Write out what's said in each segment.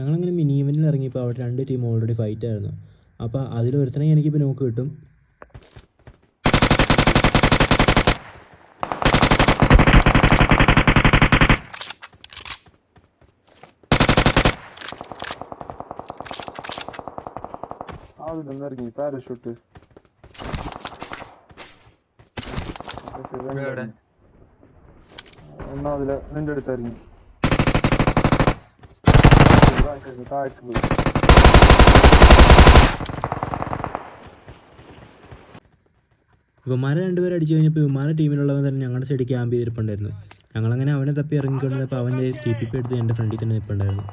ഞങ്ങളിങ്ങനെ മിനി ഇവന്റിൽ ഇറങ്ങിയപ്പോൾ അവിടെ രണ്ട് ടീം ഓൾറെഡി ഫൈറ്റ് ആയിരുന്നു. അപ്പോൾ അതിലൊരുത്തനെ എനിക്കിപ്പോൾ നോക്ക് കിട്ടും. അതിലൊന്നും ഇറങ്ങി പാരഷൂട്ട് എവിടെ? ഒന്നാമതിൽ നിന്റെ അടുത്ത് ഇറങ്ങി. ഇവന്മാരെ രണ്ടുപേരും അടിച്ചു കഴിഞ്ഞപ്പോൾ ഇവന്മാരെ ടീമിലുള്ളവൻ തന്നെ ഞങ്ങളുടെ സൈഡിൽ ക്യാമ്പ് ചെയ്തിട്ടുണ്ടായിരുന്നു ഞങ്ങളങ്ങനെ അവനെ തപ്പി ഇറങ്ങിക്കൊണ്ടിരുന്നപ്പോൾ അവന്റെ ടി പി പി എടുത്ത് എന്റെ ഫ്രണ്ടിൽ തന്നെ നിൽപ്പുണ്ടായിരുന്നു.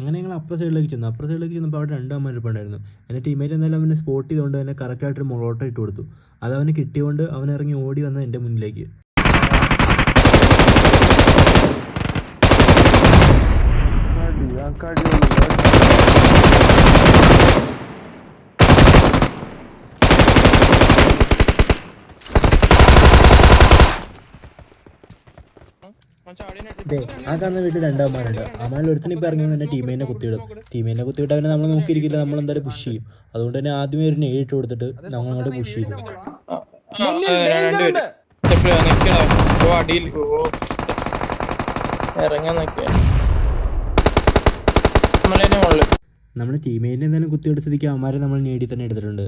അങ്ങനെ ഞങ്ങൾ അപ്പുറ സൈഡിലേക്ക് ചെന്നു. അപ്പുറ സൈഡിലേക്ക് ചെന്നപ്പോൾ അവിടെ രണ്ട് അമ്മ ഇരിപ്പുണ്ടായിരുന്നു. എന്റെ ടീമേറ്റ് എന്തായാലും അവനെ സ്പോട്ട് ചെയ്തുകൊണ്ട് തന്നെ കറക്റ്റായിട്ടൊരു മുളോട്ട ഇട്ട് കൊടുത്തു. അത് അവന് കിട്ടിയതുകൊണ്ട് അവൻ ഇറങ്ങി ഓടി വന്നത് എന്റെ മുന്നിലേക്ക്. ആ കടി ദേ, ആ കാണുന്ന വീട്ടിൽ രണ്ടാമാരുണ്ട് അമാൻ ഒരുത്തിന് ഇപ്പം ഇറങ്ങി തന്നെ ടീമേനെ കുത്തിയിടും. ടീമേനെ കുത്തിയിട്ട് അവനെ നമ്മൾ നോക്കിയിരിക്കില്ല നമ്മൾ എന്തായാലും പുഷ് ചെയ്യും. അതുകൊണ്ട് തന്നെ ആദ്യമേ ഒരു നേരിട്ട് കൊടുത്തിട്ട് നമ്മൾ അങ്ങോട്ട് പുഷ് ചെയ്തു നമ്മൾ ഇറങ്ങാൻ നോക്കിയ നമ്മളതിന്റെ മുകളിൽ. നമ്മൾ ടീമേറ്റിനെ എന്തായാലും കുത്തിയെടുത്ത സ്ഥിതിക്ക് അവന്മാരെ നമ്മൾ നേടി തന്നെ എടുത്തിട്ടുണ്ട്.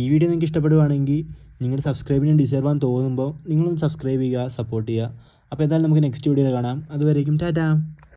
ഈ വീഡിയോ നിങ്ങൾക്ക് ഇഷ്ടപ്പെടുവാണെങ്കിൽ നിങ്ങളുടെ സബ്സ്ക്രൈബിന് ഡിസേർവ് ആണെന്ന് തോന്നുമ്പോൾ നിങ്ങളൊന്ന് സബ്സ്ക്രൈബ് ചെയ്യുക സപ്പോർട്ട് ചെയ്യുക. അപ്പോൾ എന്തായാലും നമുക്ക് നെക്സ്റ്റ് വീഡിയോയിൽ കാണാം. അതുവരേക്കും ടാറ്റാ.